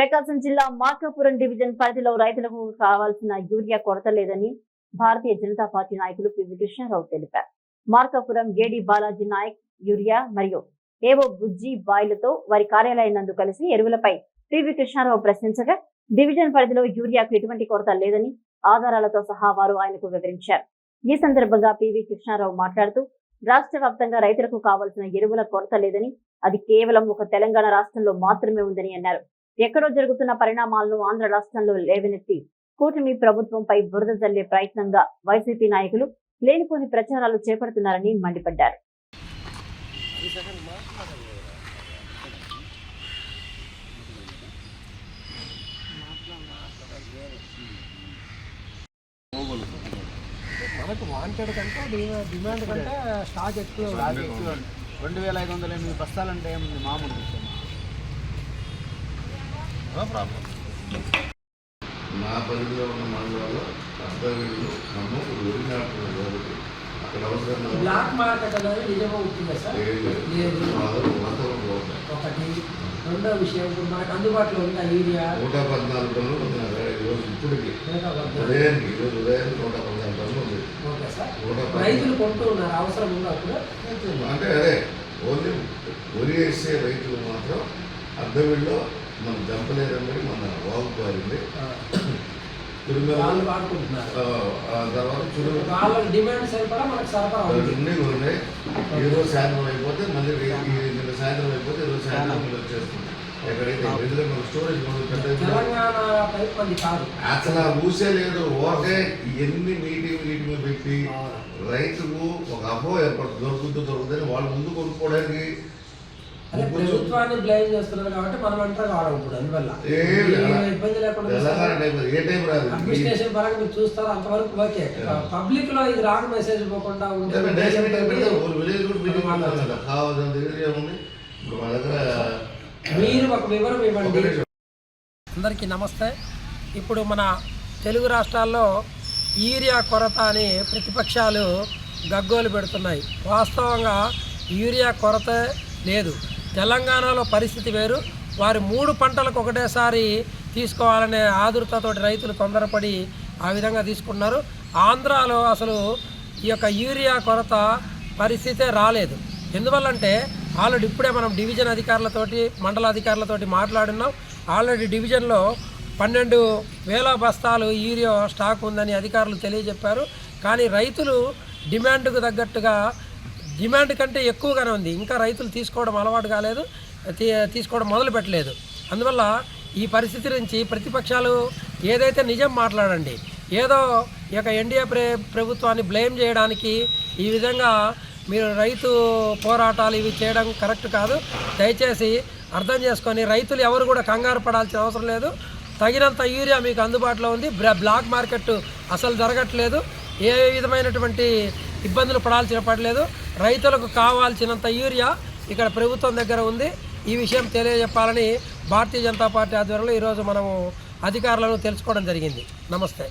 ప్రకాశం జిల్లా మార్కాపురం డివిజన్ పరిధిలో రైతులకు కావాల్సిన యూరియా కొరత లేదని భారతీయ జనతా పార్టీ నాయకులు పివి కృష్ణారావు తెలిపారు. మార్కాపురం గేడి బాలాజీ నాయక్ యూరియా మరియు ఏవో బుజ్జి బాయిలతో వారి కార్యాలయం నందు కలిసి ఎరువులపై పివి కృష్ణారావు ప్రశ్నించగా డివిజన్ పరిధిలో యూరియాకు ఎటువంటి కొరత లేదని ఆధారాలతో సహా వారు ఆయనకు వివరించారు. ఈ సందర్భంగా పివి కృష్ణారావు మాట్లాడుతూ రాష్ట్ర వ్యాప్తంగా రైతులకు కావాల్సిన ఎరువుల కొరత లేదని అది కేవలం ఒక తెలంగాణ రాష్ట్రంలో మాత్రమే ఉందని అన్నారు. ఎక్కడో జరుగుతున్న పరిణామాలను ఆంధ్ర రాష్ట్రంలో లేవనెత్తి కూటమి ప్రభుత్వంపై బురద జల్లే ప్రయత్నంగా వైసీపీ నాయకులు లేనిపోని ప్రచారాలు చేపడుతున్నారని మండిపడ్డారు. మనకు వాంటెడ్ కంటే డిమా- డిమాండ్ కంటే స్టాక్ ఎక్కువ. రెండు వేల ఐదు వందల ఎనిమిది బస్తాలంటే ఏముంది? మామూలు. విషయం నా పరిధిలో ఉన్న మండలాల్లో అర్ధవీళ్ళు ఖమ్మం నాటున్నారు కాబట్టి అక్కడ అవసరం బ్లాక్ మార్కెట్ అనేది నిజంగా ఉంటుందా సార్? లేదు. వాతావరణం బాగుంది ఒకటి. రెండో విషయం ఇప్పుడు మనకు అందుబాటులో ఉంది ఆ యూరియా? నూట పద్నాలుగు టన్నులు ఉంది. ఈరోజు ఇప్పటికి. ఉదయానికి ఈరోజు ఉదయానికి నూట పద్నాలుగు టన్నులు ఉంది. Okay sir. రైతులు కొంటూ ఉన్నారు అవసరం ఉందా అప్పుడు? అంటే అదే ఓన్లీ వరి వేసే రైతులు మాత్రం అర్ధవీళ్ళలో మనం జంపలేదని మన వాగు పారింది ఆ, తిరుమల వాళ్ళు వాడుకుంటున్నారు. ఆ, ఆ తర్వాత చురుగు వాళ్ళ డిమాండ్ సరిపడా మనకు సరఫరా ఉంది. రెండు ఉన్నాయి. ఈరోజు సాయంత్రం అయిపోతే మళ్ళీ నిన్న సాయంత్రం అయిపోతే ఈరోజు సాయంత్రం మళ్ళీ వచ్చేస్తుంది. మన మనం అసలు ఊసే లేదు. ఓకే ఎన్ని మీటింగ్ మీటింగ్లు పెట్టి రైతుకు ఒక అపోహ ఏర్పడుతుంది దొరుకుతుంది దొరుకుతుంది వాళ్ళు ముందు కొనుక్కోవడానికి అదే ప్రభుత్వాన్ని బ్లేమ్ చేస్తున్నారు కాబట్టి మనం అంటారు ఇప్పుడు అందువల్ల. ఇబ్బంది లేకుండా అడ్మినిస్ట్రేషన్ పరంగా మీరు చూస్తారు? అంతవరకు ఓకే. పబ్లిక్లో ఇది రాంగ్ మెసేజ్ పోకుండా మీరు ఒక వివరం ఇవ్వండి. అందరికీ నమస్తే. ఇప్పుడు మన తెలుగు రాష్ట్రాల్లో యూరియా కొరత అని ప్రతిపక్షాలు గగ్గోలు పెడుతున్నాయి. వాస్తవంగా యూరియా కొరత లేదు. తెలంగాణలో పరిస్థితి వేరు. వారి మూడు పంటలకు ఒకటేసారి తీసుకోవాలనే ఆదుర్తతోటి రైతులు తొందరపడి ఆ విధంగా తీసుకున్నారు ఆంధ్రాలో అసలు ఈ యొక్క యూరియా కొరత పరిస్థితే రాలేదు. ఎందువల్లంటే ఆల్రెడీ ఇప్పుడే మనం డివిజన్ అధికారులతోటి మండల అధికారులతోటి మాట్లాడున్నాం. ఆల్రెడీ డివిజన్లో పన్నెండు వేల బస్తాలు యూరియా స్టాక్ ఉందని అధికారులు తెలియజెప్పారు. కానీ రైతులు డిమాండ్కు తగ్గట్టుగా డిమాండ్ కంటే ఎక్కువగానే ఉంది. ఇంకా రైతులు తీసుకోవడం అలవాటు కాలేదు తీ- తీసుకోవడం మొదలు పెట్టలేదు. అందువల్ల ఈ పరిస్థితి నుంచి ప్రతిపక్షాలు ఏదైతే నిజం మాట్లాడండి ఏదో ఈ యొక్క ఎన్డీఏ ప్రభుత్వాన్ని బ్లేమ్ చేయడానికి ఈ విధంగా మీరు రైతు పోరాటాలు ఇవి చేయడం కరెక్ట్ కాదు. దయచేసి అర్థం చేసుకొని రైతులు ఎవరు కూడా కంగారు పడాల్సిన అవసరం లేదు. తగినంత యూరియా మీకు అందుబాటులో ఉంది. బ్లా- బ్లాక్ మార్కెట్ అసలు జరగట్లేదు. ఏ విధమైనటువంటి ఇబ్బందులు పడాల్సిన పడలేదు. రైతులకు కావాల్సినంత యూరియా ఇక్కడ ప్రభుత్వం దగ్గర ఉంది. ఈ విషయం తెలియజెప్పాలని భారతీయ జనతా పార్టీ ఆధ్వర్యంలో ఈరోజు మనము అధికారులను తెలుసుకోవడం జరిగింది. నమస్తే.